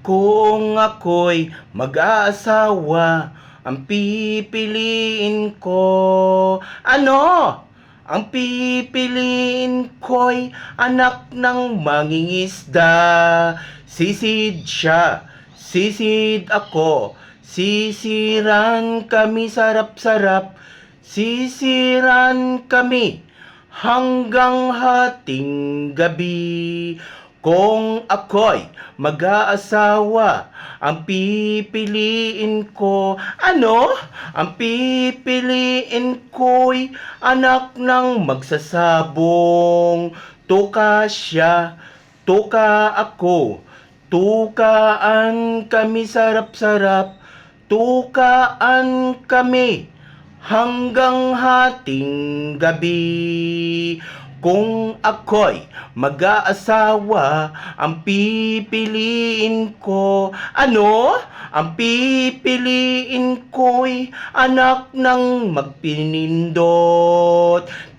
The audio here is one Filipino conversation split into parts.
Kung ako'y mag-aasawa, ang pipiliin ko, ano? Ang pipiliin ko'y anak ng mangingisda. Sisid siya, sisid ako, sisiran kami sarap-sarap, sisiran kami hanggang hating gabi. Kung ako'y mag-aasawa, ang pipiliin ko, ano? Ang pipiliin ko'y anak ng magsasabong. Tuka siya, tuka ako, tukaan kami sarap-sarap, tukaan kami hanggang hating gabi. Kung ako'y mag-aasawa, ang pipiliin ko, ano? Ang pipiliin ko'y anak ng magpinindot.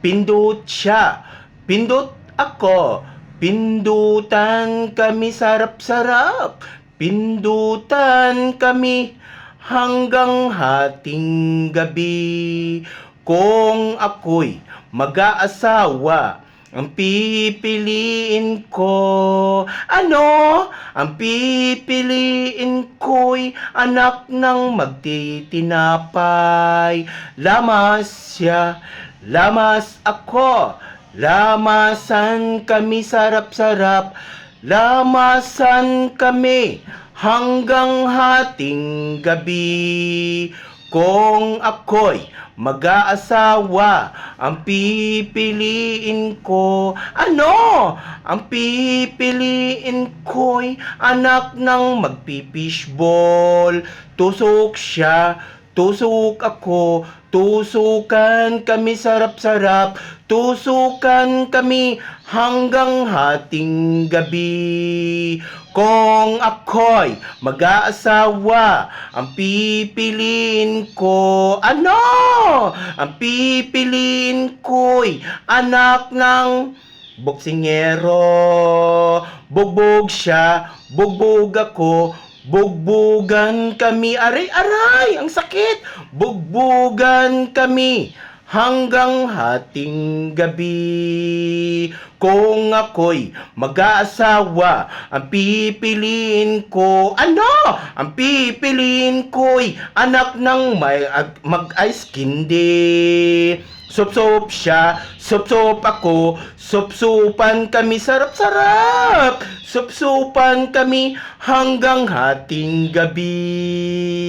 Pindot siya, pindot ako, pindutan kami sarap-sarap, pindutan kami hanggang hating gabi. Kung ako'y mag-aasawa, ang pipiliin ko, ano? Ang pipiliin ko'y anak ng magtitinapay. Lamas siya, lamas ako, lamasan kami sarap-sarap, lamasan kami hanggang hating gabi. Kung ako'y mag-aasawa, ang pipiliin ko, ano? Ang pipiliin ko'y anak ng magpipishball. Tusok siya, tusok ako, tusukan kami sarap-sarap, tusukan kami hanggang hating gabi. Kung ako'y mag-aasawa, ang pipiliin ko, ano? Ang pipiliin ko'y anak ng boksingero. Bugbog siya, bugbog ako, bugbugan kami. Aray-aray, ang sakit! Bugbugan kami hanggang hating gabi. Kung ako'y mag-aasawa, ang pipiliin ko, ano? Ang pipiliin ko'y anak ng may ag- mag-ice candy. Sup-sup siya, sup-sup ako, sup-supan kami sarap-sarap. Sup-supan kami hanggang hating gabi.